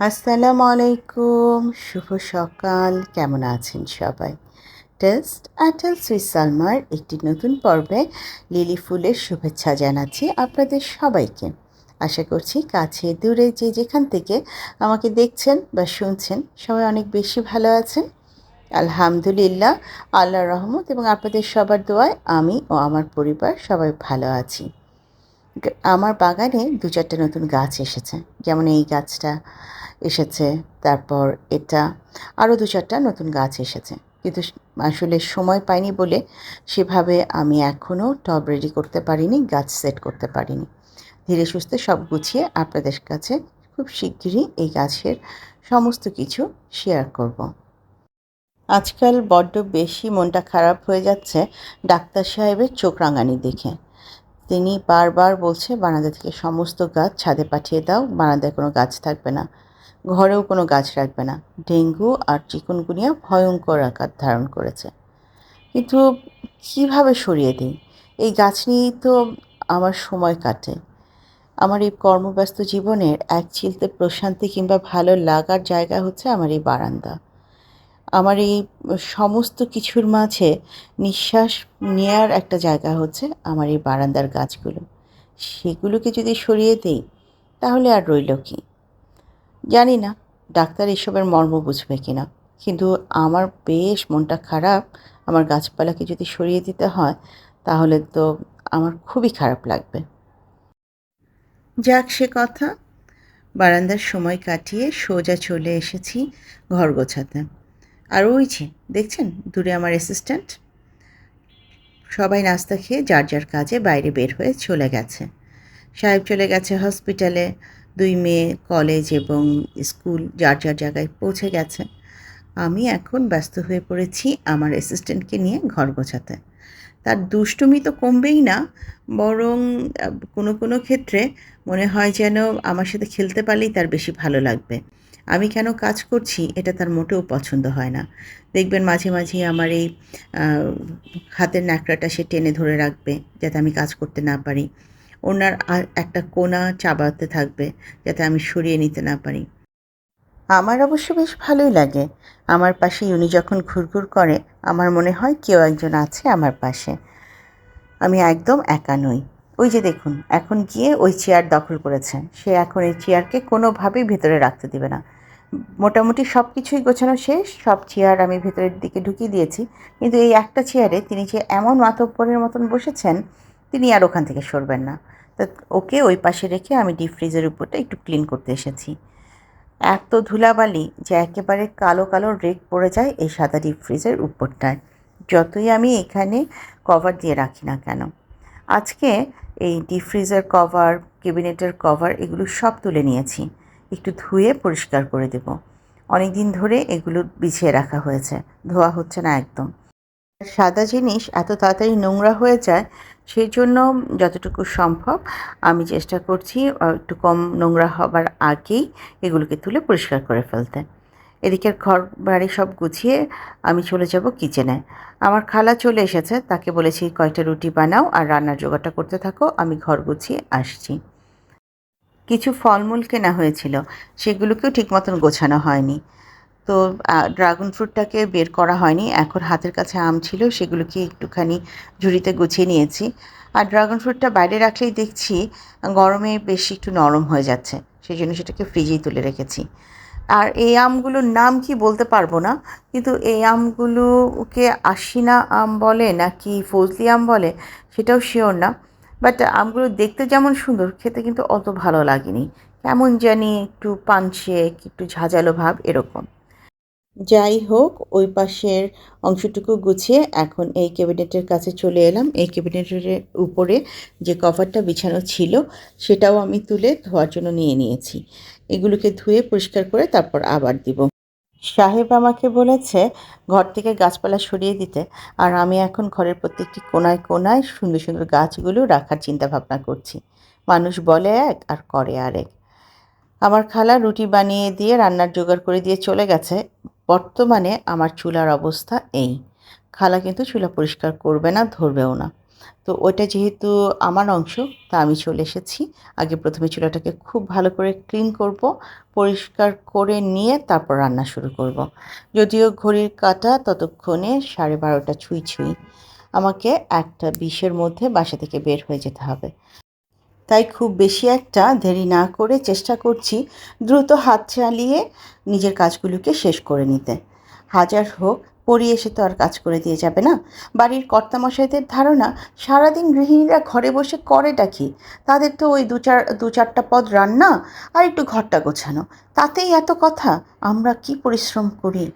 আসসালামু আলাইকুম। শুভ সকাল। কেমন আছেন সবাই? টেস্ট অ্যাটেল সুইস সালমার একটি নতুন পর্বে লিলি ফুলের শুভেচ্ছা জানাচ্ছি আপনাদের সবাইকে। আশা করছি কাছে দূরে যে যেখান থেকে আমাকে দেখছেন বা শুনছেন সবাই অনেক বেশি ভালো আছেন। আলহামদুলিল্লাহ, আল্লাহ রহমত এবং আপনাদের সবার দোয়ায় আমি ও আমার পরিবার সবাই ভালো আছি। আমার বাগানে দু চারটে নতুন গাছ এসেছে। যেমন এই গাছটা এসেছে, তারপর এটা আরও দু চারটা নতুন গাছ এসেছে। কিন্তু আসলে সময় পাইনি বলে সেভাবে আমি এখনও টব রেডি করতে পারিনি, গাছ সেট করতে পারিনি। ধীরে সুস্থে সব গুছিয়ে আপনাদের কাছে খুব শিগগিরই এই গাছের সমস্ত কিছু শেয়ার করব। আজকাল বড্ড বেশি মনটা খারাপ হয়ে যাচ্ছে ডাক্তার সাহেবের চোখ রাঙানি দেখে। তিনি বারবার বলছে, বারান্দা থেকে সমস্ত গাছ ছাদে পাঠিয়ে দাও, বারান্দায় কোনো গাছ থাকবে না। ঘরেও কোনো গাছ রাখবে না। ডেঙ্গু আর চিকুনগুনিয়া ভয়ঙ্কর আকার ধারণ করেছে। কিন্তু কীভাবে সরিয়ে দিই? এই গাছ নিয়েই তো আমার সময় কাটে। আমার এই কর্মব্যস্ত জীবনের এক চিলতে প্রশান্তি কিংবা ভালো লাগার জায়গা হচ্ছে আমার এই বারান্দা। আমার এই সমস্ত কিছুর মাঝে নিঃশ্বাস নেয়ার একটা জায়গা হচ্ছে আমার এই বারান্দার গাছগুলো। সেগুলোকে যদি সরিয়ে দিই, তাহলে আর রইল কি? জানি না, ডাক্তার এসবের মর্ম বুঝবে কি না কিন্তু আমার বেশ মনটা খারাপ, আমার গাছপালাকে যদি সরিয়ে দিতে হয়, তাহলে তো আমার খুবই খারাপ লাগবে। যাক সে কথা, বারান্দার সময় কাটিয়ে সোজা চলে এসেছি ঘর গোছাতে। আর ওই যে, দেখছেন, দূরে আমার অ্যাসিস্ট্যান্ট সবাই নাস্তা খেয়ে যার যার কাজে বাইরে বের হয়ে চলে গেছে। সাহেব চলে গেছে হসপিটালে দুই মেয়ে কলেজ এবং স্কুল যার যার জায়গায় পৌঁছে গেছে। আমি এখন ব্যস্ত হয়ে পড়েছি আমার অ্যাসিস্ট্যান্টকে নিয়ে ঘর গোছাতে। তার দুষ্টুমি তো কমবেই না, বরং কোনো কোনো ক্ষেত্রে মনে হয় যেন আমার সাথে খেলতে পারলেই তার বেশি ভালো লাগবে। আমি কেন কাজ করছি এটা তার মোটেও পছন্দ হয় না। দেখবেন মাঝে মাঝে আমার এই হাতের ন্যাকড়াটা সে টেনে ধরে রাখবে, যাতে আমি কাজ করতে না পারি। ওনার একটা কোনা চাবাতে থাকবে যাতে আমি সরিয়ে নিতে না পারি। আমার অবশ্য বেশ ভালোই লাগে। আমার পাশে উনি যখন ঘুরঘুর করে, আমার মনে হয় কেউ একজন আছে আমার পাশে। আমি একদম একা নই। ওই যে দেখুন, এখন গিয়ে ওই চেয়ার দখল করেছে। সে এখন এই চেয়ারকে কোনোভাবেই ভেতরে রাখতে দেবে না। মোটামুটি সব কিছুই গোছানো শেষ, সব চেয়ার আমি ভেতরের দিকে ঢুকিয়ে দিয়েছি। কিন্তু এই একটা চেয়ারে তিনি যে এমন মাতব্বরের মতন বসেছেন, তিনি আর ওখান থেকে সরবেন না। তা ওকে ওই পাশে রেখে আমি ডিপ ফ্রিজের উপরটা একটু ক্লিন করতে এসেছি। এত ধুলাবালি যে একেবারে কালো কালো রেক পড়ে যায় এই সাদা ডিপ ফ্রিজের উপরটায়। যতই আমি এখানে কভার দিয়ে রাখি না কেন। আজকে এই ডিপ ফ্রিজের কভার ক্যাবিনেটের কভার এগুলো সব তুলে নিয়েছি। একটু ধুয়ে পরিষ্কার করে দেব। অনেক দিন ধরে এগুলো বিছিয়ে রাখা হয়েছে। ধোয়া হচ্ছে না একদম। সাদা জিনিস এত তাড়াতাড়ি নোংরা হয়ে যায়, সেই জন্য যতটুকু সম্ভব আমি চেষ্টা করছি একটু কম নোংরা হবার আগেই এগুলোকে তুলে পরিষ্কার করে ফেলতে। এদিকের ঘর বাড়ি সব গুছিয়ে আমি চলে যাব কিচেনে। আমার খালা চলে এসেছে, তাকে বলেছি, কয়টা রুটি বানাও আর রান্নার জোগাড়টা করতে থাকো, আমি ঘর গুছিয়ে আসছি। কিছু ফলমূল কেনা হয়েছিল, সেগুলোকেও ঠিক মতন গোছানো হয়নি। তো ড্রাগন ফ্রুটটাকে বের করা হয়নি। এখন হাতের কাছে আম ছিল, সেগুলোকে একটুখানি ঝুড়িতে গুছিয়ে নিয়েছি। আর ড্রাগন ফ্রুটটা বাইরে রাখলেই দেখছি গরমে বেশি একটু নরম হয়ে যাচ্ছে সেই জন্য সেটাকে ফ্রিজেই তুলে রেখেছি। আর এই আমগুলোর নাম কি বলতে পারব না, কিন্তু এই আমগুলোকে আশিনা আম বলে নাকি ফজলি আম বলে সেটাও শিওর না। বাট আমগুলো দেখতে যেমন সুন্দর, খেতে কিন্তু অত ভালো লাগেনি। কেমন জানি একটু পানসে একটু ঝাঁঝালো ভাব এরকম। যাই হোক, ওই পাশের অংশটুকু গুছিয়ে এখন এই ক্যাবিনেটের কাছে চলে এলাম। এই ক্যাবিনেটের উপরে যে কভারটা বিছানো ছিল, সেটাও আমি তুলে ধোয়ার জন্য নিয়ে নিয়েছি। এগুলোকে ধুয়ে পরিষ্কার করে তারপর আবার দিব। সাহেব আমাকে বলেছে, ঘর থেকে গাছপালা সরিয়ে দিতে। আর আমি এখন ঘরের প্রত্যেকটি কোনায় কোনায় সুন্দর সুন্দর গাছগুলো রাখার চিন্তা ভাবনা করছি। মানুষ বলে এক আর করে আরেক। আমার খালা রুটি বানিয়ে দিয়ে রান্নার জোগাড় করে দিয়ে চলে গেছে। বর্তমানে আমার চুলার অবস্থা এই। খালা কিন্তু চুলা পরিষ্কার করবে না, ধরবেও না। তো ওটা যেহেতু আমার অংশ, তা আমি চলে এসেছি। আগে প্রথমে চুলাটাকে খুব ভালো করে ক্লিন করব, পরিষ্কার করে নিয়ে তারপর রান্না শুরু করব। যদিও ঘড়ির কাটা ততক্ষণে সাড়ে বারোটা ছুঁই ছুঁই। আমাকে একটা বিশের মধ্যে বাসা থেকে বের হয়ে যেতে হবে। তাই খুব বেশি একটা দেরি না করে চেষ্টা করছি দ্রুত হাত চালিয়ে নিজের কাজগুলোকে শেষ করে নিতে। হাজার হোক, পড়ি এসে তো আর কাজ করে দিয়ে যাবে না। বাড়ির কর্তামশাইদের ধারণা, সারাদিন গৃহিণীরা ঘরে বসে করেটা কি? তাদের তো ওই দু চার, দু চারটা পদ রান্না আর একটু ঘরটা গোছানো। তাতেই এত কথা, আমরা কি পরিশ্রম করি?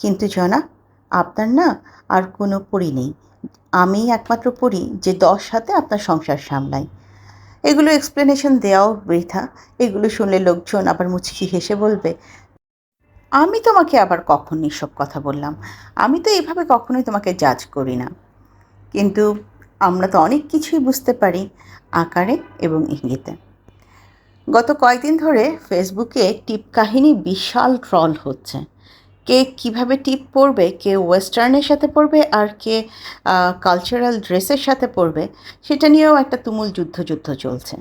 কিন্তু জনা আপনার না আর কোনো পড়ি নেই। আমি একমাত্র পড়ি যে দশ হাতে আপনার সংসার সামলাই। এগুলো এক্সপ্লেনেশন দেওয়াও বৃথা। এগুলো শুনলে লোকজন আবার মুচকি হেসে বলবে, আমি তোমাকে আবার কখন এসব কথা বললাম? আমি তো এভাবে কখনোই তোমাকে জাজ করি না। কিন্তু আমরা তো অনেক কিছুই বুঝতে পারি আকারে এবং ইঙ্গিতে। গত কয়েকদিন ধরে ফেসবুকে টিপ কাহিনী বিশাল ট্রল হচ্ছে। কে কীভাবে টিপ পরবে, কে ওয়েস্টার্নের সাথে পরবে আর কে কালচারাল ড্রেসের সাথে পরবে, সেটা নিয়েও একটা তুমুল যুদ্ধ যুদ্ধ চলছে।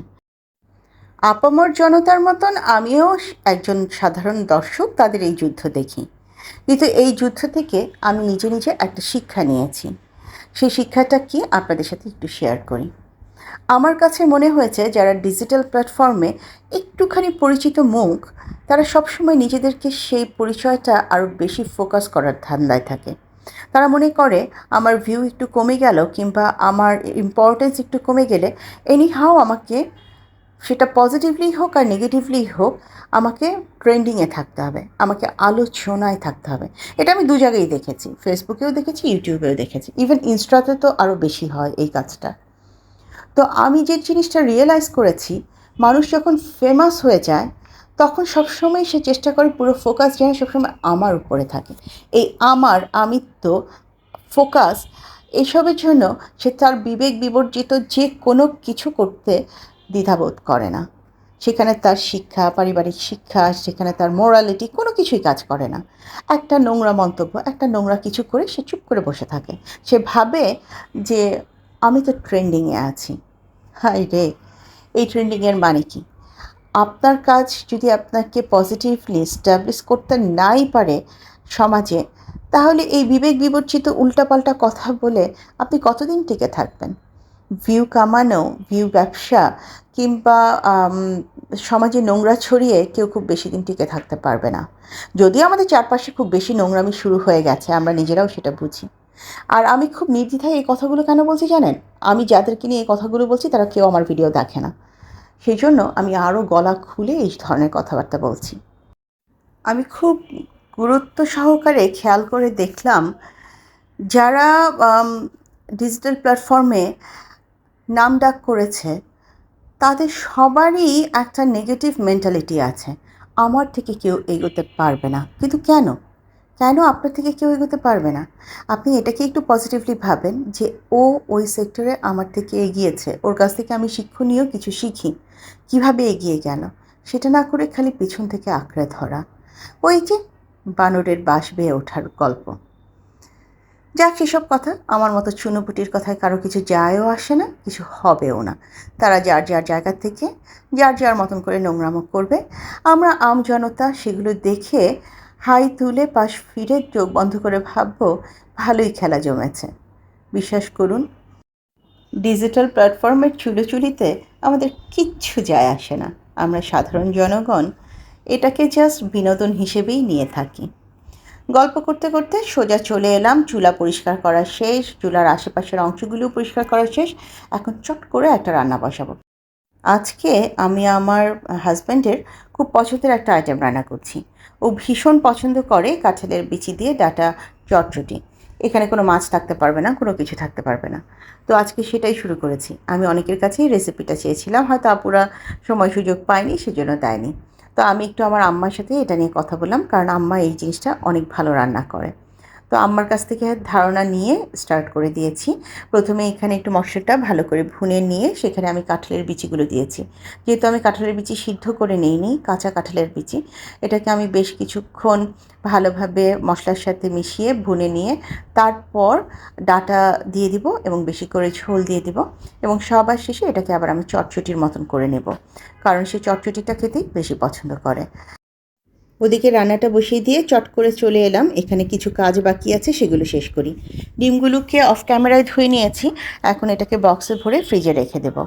আপামর জনতার মতন আমিও একজন সাধারণ দর্শক তাদের এই যুদ্ধ দেখি। কিন্তু এই যুদ্ধ থেকে আমি নিজে নিজে একটা শিক্ষা নিয়েছি। সেই শিক্ষাটা কি আপনাদের সাথে একটু শেয়ার করি। আমার কাছে মনে হয়েছে যারা ডিজিটাল প্ল্যাটফর্মে একটুখানি পরিচিত মুখ, তারা সবসময় নিজেদেরকে সেই পরিচয়টা আরও বেশি ফোকাস করার ধান্দায় থাকে। তারা মনে করে, আমার ভিউ একটু কমে গেল কিংবা আমার ইম্পর্টেন্স একটু কমে গেলে এনি হাও আমাকে সেটা পজিটিভলি হোক আর নেগেটিভলি হোক, আমাকে ট্রেন্ডিংয়ে থাকতে হবে, আমাকে আলোচনায় থাকতে হবে। এটা আমি দু জায়গায় দেখেছি। ফেসবুকেও দেখেছি ইউটিউবেও দেখেছি। ইভেন ইনস্টাতে তো আরও বেশি হয় এই কাজটা। তো আমি যে জিনিসটা রিয়েলাইজ করেছি, মানুষ যখন ফেমাস হয়ে যায়, তখন সবসময় সে চেষ্টা করে পুরো ফোকাস যেন সবসময় আমার উপরে থাকে। এই আমার, আমিত্ব ফোকাস এসবের জন্য সে তার বিবেক বিবর্জিত যে কোনো কিছু করতে দ্বিধাবোধ করে না। সেখানে তার শিক্ষা, পারিবারিক শিক্ষা, সেখানে তার মোরালিটি কোনো কিছুই কাজ করে না। একটা নোংরা মন্তব্য, একটা নোংরা কিছু করে সে চুপ করে বসে থাকে। সে ভাবে যে আমি তো ট্রেন্ডিংয়ে আছি। হাই রে, এই ট্রেন্ডিংয়ের মানে কি? আপনার কাজ যদি আপনাকে পজিটিভলি স্ট্যাবলিশ করতে নাই পারে সমাজে, তাহলে এই বিবেক বিবর্জিত উল্টাপাল্টা কথা বলে আপনি কতদিন টিকে থাকবেন? ভিউ কামানো ভিউ ব্যবসা কিংবা সমাজে নোংরা ছড়িয়ে কেউ খুব বেশি দিন টিকে থাকতে পারবে না। যদিও আমাদের চারপাশে খুব বেশি নোংরামি শুরু হয়ে গেছে, আমরা নিজেরাও সেটা বুঝি। আর আমি খুব নির্দ্বিধায় এই কথাগুলো কেন বলছি জানেন? আমি যাদেরকে নিয়ে এই কথাগুলো বলছি তারা কেউ আমার ভিডিও দেখে না। সেই জন্য আমি আরও গলা খুলে এই ধরনের কথাবার্তা বলছি। আমি খুব গুরুত্ব সহকারে খেয়াল করে দেখলাম যারা ডিজিটাল প্ল্যাটফর্মে নাম ডাক করেছে, তাদের সবারই একটা নেগেটিভ মেন্টালিটি আছে। আমার থেকে কেউ এগোতে পারবে না। কিন্তু কেন? কেন আপনার থেকে কেউ এগোতে পারবে না? আপনি এটাকে একটু পজিটিভলি ভাবেন যে, ও ওই সেক্টরে আমার থেকে এগিয়েছে। ওর কাছ থেকে আমি শিক্ষণীয় কিছু শিখি। কীভাবে এগিয়ে গেল? সেটা না করে খালি পিছন থেকে আঁকড়ে ধরা। ওই যে বানরের বাস বেয়ে ওঠার গল্প। যাক, সেসব কথা আমার মতো চুনোপুটির কথায় কারও কিছু যায়ও আসে না, কিছু হবেও না। তারা যার যার জায়গা থেকে, যার যার মতন করে নোংরামো করবে। আমরা আম জনতা সেগুলো দেখে হাই তুলে পাশ ফিরে চোখ বন্ধ করে ভাববো, ভালোই খেলা জমেছে। বিশ্বাস করুন, ডিজিটাল প্ল্যাটফর্মের চুলোচুলিতে আমাদের কিচ্ছু যায় আসে না। আমরা সাধারণ জনগণ, এটাকে জাস্ট বিনোদন হিসেবেই নিয়ে থাকি। গল্প করতে করতে সোজা চলে এলাম, চুলা পরিষ্কার করা শেষ, চুলার আশেপাশের অংশগুলো পরিষ্কার করা শেষ, এখন চট করে একটা রান্না বসাবো। আজকে আমি আমার হাজব্যান্ডের খুব পছন্দের একটা আইটেম রান্না করছি। ও ভীষণ পছন্দ করে কাঁঠালের বিচি দিয়ে ডাটা চটচটি এখানে কোনো মাছ থাকতে পারবে না, কোনো কিছু থাকতে পারবে না। তো আজকে সেটাই শুরু করেছি। আমি অনেকের কাছেই রেসিপিটা চেয়েছিলাম, হয়তো আপুরা সময় সুযোগ পায়নি, সেজন্য দেয়নি। তো আমি একটু আমার আম্মার সাথে এটা নিয়ে কথা বললাম, কারণ আম্মা এই জিনিসটা অনেক ভালো রান্না করে। তো আমার কাছ থেকে ধারণা নিয়ে স্টার্ট করে দিয়েছি। প্রথমে এখানে একটু মশলাটা ভালো করে ভুনে নিয়ে সেখানে আমি কাঁঠালের বিচিগুলো দিয়েছি। যেহেতু আমি কাঁঠালের বিচি সিদ্ধ করে নিইনি, কাঁচা কাঁঠালের বিচি, এটাকে আমি বেশ কিছুক্ষণ ভালোভাবে মশলার সাথে মিশিয়ে ভুনে নিয়ে তারপর ডাটা দিয়ে দিব এবং বেশি করে ঝোল দিয়ে দিব এবং সবার শেষে এটাকে আবার আমি চটচটির মতন করে নেব। কারণ সে চটচটিটা খেতেই বেশি পছন্দ করে। ওদিকে রান্নাটা বসিয়ে দিয়ে চট করে চলে এলাম। এখানে কিছু কাজ বাকি আছে, সেগুলো শেষ করি। ডিমগুলোকে অফ ক্যামেরায় ধুয়ে নিয়েছি। এখন এটাকে বক্সে ভরে ফ্রিজে রেখে দেব।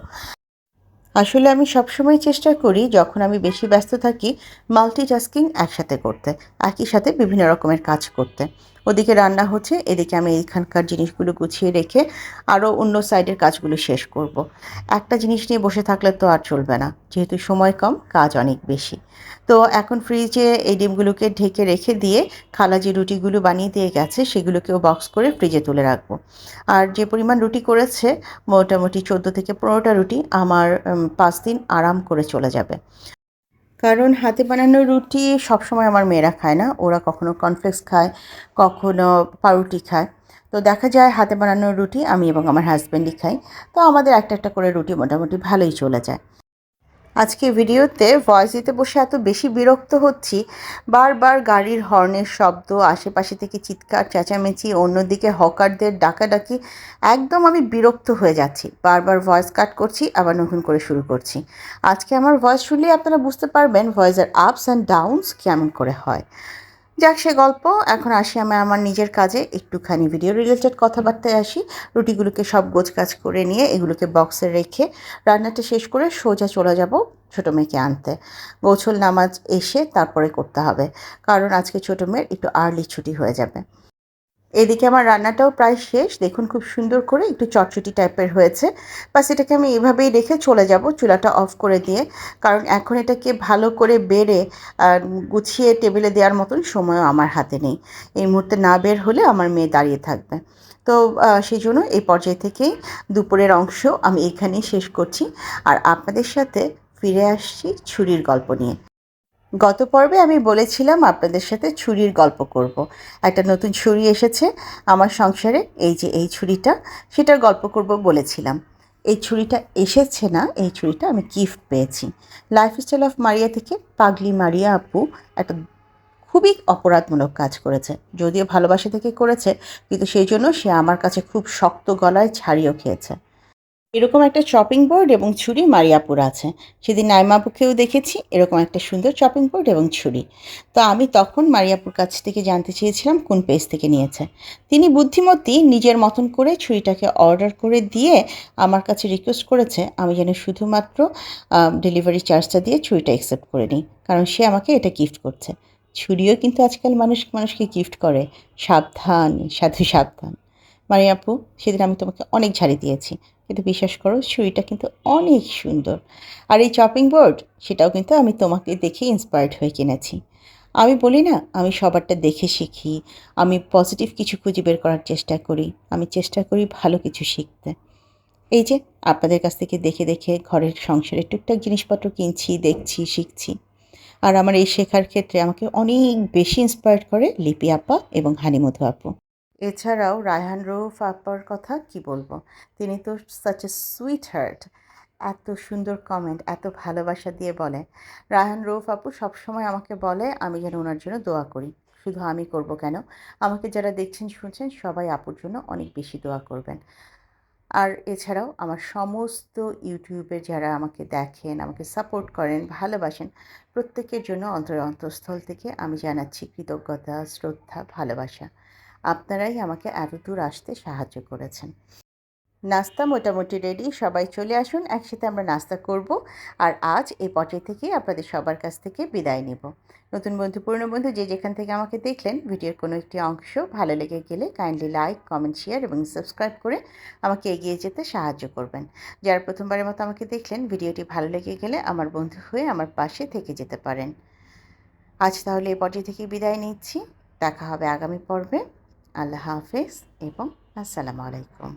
আসলে আমি সবসময় চেষ্টা করি, যখন আমি বেশি ব্যস্ত থাকি মাল্টিটাস্কিং একসাথে করতে, একই সাথে বিভিন্ন রকমের কাজ করতে। ওদিকে রান্না হচ্ছে, এদিকে আমি এইখানকার জিনিসগুলো গুছিয়ে রেখে আরও অন্য সাইডের কাজগুলো শেষ করব। একটা জিনিস নিয়ে বসে থাকলে তো আর চলবে না, যেহেতু সময় কম, কাজ অনেক বেশি। তো এখন ফ্রিজে এই ডিমগুলোকে ঢেকে রেখে দিয়ে খালা যে রুটিগুলো বানিয়ে দিয়ে গেছে, সেগুলোকেও বক্স করে ফ্রিজে তুলে রাখব। আর যে পরিমাণ রুটি করেছে, মোটামুটি চোদ্দ থেকে পনেরোটা রুটি আমার পাঁচ দিন আরাম করে চলে যাবে। কারণ হাতে বানানো রুটি সবসময় আমার মেয়েরা খায় না। ওরা কখনো কর্নফ্লেক্স খায়, কখনো পাউরুটি খায়। তো দেখা যায় হাতে বানানো রুটি আমি এবং আমার হাজব্যান্ডই খাই। তো আমাদের একটা একটা করে রুটি মোটামুটি ভালোই চলে যায়। আজকে ভিডিওতে ভয়েস দিতে বসে এত বেশি বিরক্ত হচ্ছি। বারবার গাড়ির হর্নের শব্দ, আশেপাশে থেকে চিৎকার, চেঁচামেচি, অন্যদিকে হকারদের ডাকাডাকি, একদম আমি বিরক্ত হয়ে যাচ্ছি। বারবার ভয়েস কাট করছি, আবার নতুন করে শুরু করছি। আজকে আমার ভয়েস শুনলে আপনারা বুঝতে পারবেন ভয়েসের আপস অ্যান্ড ডাউনস কেমন করে হয়। যাক, সে গল্প। এখন আসি আমি আমার নিজের কাজে। একটুখানি ভিডিও রিলেটেড কথাবার্তায় আসি। রুটিগুলোকে সব গোছ কাজ করে নিয়ে এগুলোকে বক্সে রেখে রান্নাটা শেষ করে সোজা চলে যাব ছোটো মেয়েকে আনতে। গোছল নামাজ এসে তারপরে করতে হবে। কারণ আজকে ছোটো মেয়ের একটু আর্লি ছুটি হয়ে যাবে। এদিকে আমার রান্নাটাও প্রায় শেষ। দেখুন খুব সুন্দর করে একটু চটচটি টাইপের হয়েছে। বাস এটাকে আমি এভাবেই রেখে চলে যাব চুলাটা অফ করে দিয়ে। কারণ এখন এটাকে ভালো করে বেড়ে গুছিয়ে টেবিলে দেওয়ার মতন সময়ও আমার হাতে নেই। এই মুহূর্তে না বের হলে আমার মেয়ে দাঁড়িয়ে থাকবে। তো সেই জন্য এই পর্যায় থেকেই দুপুরের অংশ আমি এখানেই শেষ করছি। আর আপনাদের সাথে ফিরে আসছি ছুরির গল্প নিয়ে। গত পর্বে আমি বলেছিলাম আপনাদের সাথে ছুরির গল্প করব। একটা নতুন ছুরি এসেছে আমার সংসারে, এই যে এই ছুরিটা, সেটার গল্প করব বলেছিলাম। এই ছুরিটা এসেছে না, এই ছুরিটা আমি গিফট পেয়েছি। লাইফস্টাইল অফ মারিয়া থেকে পাগলি মারিয়া আপু একটা খুবই অপরাধমূলক কাজ করেছে। যদিও ভালোবাসা থেকে করেছে, কিন্তু সেই জন্য সে আমার কাছে খুব শক্ত গলায় ছাড়িয়েও খেয়েছে। এরকম একটা চপিং বোর্ড এবং ছুরি মারিয়াপুর আছে। সেদিন নাইমাপুকেও দেখেছি, এরকম একটা সুন্দর চপিং বোর্ড এবং ছুরি। তো আমি তখন মারিয়াপুর কাছ থেকে জানতে চেয়েছিলাম কোন পেজ থেকে নিয়েছে। তিনি বুদ্ধিমতী, নিজের মতন করে ছুরিটাকে অর্ডার করে দিয়ে আমার কাছে রিকোয়েস্ট করেছে, আমি যেন শুধুমাত্র ডেলিভারি চার্জটা দিয়ে ছুরিটা অ্যাকসেপ্ট করে নিই, কারণ সে আমাকে এটা গিফট করছে। ছুরিও কিন্তু আজকাল মানুষ, মানুষকে গিফট করে। সাবধান, সাধু সাবধান। মারিয়াপু, সেদিন আমি তোমাকে অনেক ঝাড়ি দিয়েছি। কিন্তু বিশ্বাস করো, ছুরিটা কিন্তু অনেক সুন্দর। আর এই চপিং বোর্ড সেটাও কিন্তু আমি তোমাকে দেখে ইন্সপায়ার্ড হয়ে কিনেছি। আমি বলি না, আমি সবারটা দেখে শিখি, আমি পজিটিভ কিছু খুঁজে বের করার চেষ্টা করি, আমি চেষ্টা করি ভালো কিছু শিখতে। এই যে, আপনাদের কাছ থেকে দেখে দেখে ঘরের সংসারের টুকটাক জিনিসপত্র কিনছি, দেখছি, শিখছি। আর আমার এই শেখার ক্ষেত্রে আমাকে অনেক বেশি ইন্সপায়ার্ড করে লিপি আপা এবং হানিমধু আপু। এছাড়াও রায়হান রৌফ আপার কথা কি বলব? তিনি তো সাচ এ সুইট হার্ট এত সুন্দর কমেন্ট এত ভালোবাসা দিয়ে বলে। রায়হান রৌফ আপু সবসময় আমাকে বলে, আমি যেন ওনার জন্য দোয়া করি। শুধু আমি করব কেন? আমাকে যারা দেখছেন, শুনছেন, সবাই আপুর জন্য অনেক বেশি দোয়া করবেন। আর এছাড়াও আমার সমস্ত ইউটিউবে যারা আমাকে দেখেন, আমাকে সাপোর্ট করেন, ভালোবাসেন, প্রত্যেকের জন্য অন্তর অন্তঃস্থল থেকে আমি জানাচ্ছি কৃতজ্ঞতা, শ্রদ্ধা, ভালোবাসা। আপনারাই আমাকে এত দূর আসতে সাহায্য করেছেন। নাস্তা মোটামুটি রেডি সবাই চলে আসুন, একসাথে আমরা নাস্তা করব। আর আজ এই পর্যায় থেকে আপনাদের সবার কাছ থেকে বিদায় নেব। নতুন বন্ধু, পুরনো বন্ধু যে যেখান থেকে আমাকে দেখলেন, ভিডিওর কোনো একটি অংশ ভালো লেগে গেলে কাইন্ডলি লাইক কমেন্ট শেয়ার এবং সাবস্ক্রাইব করে আমাকে এগিয়ে যেতে সাহায্য করবেন। যারা প্রথমবারের মতো আমাকে দেখলেন, ভিডিওটি ভালো লেগে গেলে আমার বন্ধু হয়ে আমার পাশে থেকে যেতে পারেন। আজ তাহলে এই পর্যায় থেকে বিদায় নিচ্ছি। দেখা হবে আগামী পর্বে। আল্লাহ হাফেজ এবং আসসালামু আলাইকুম।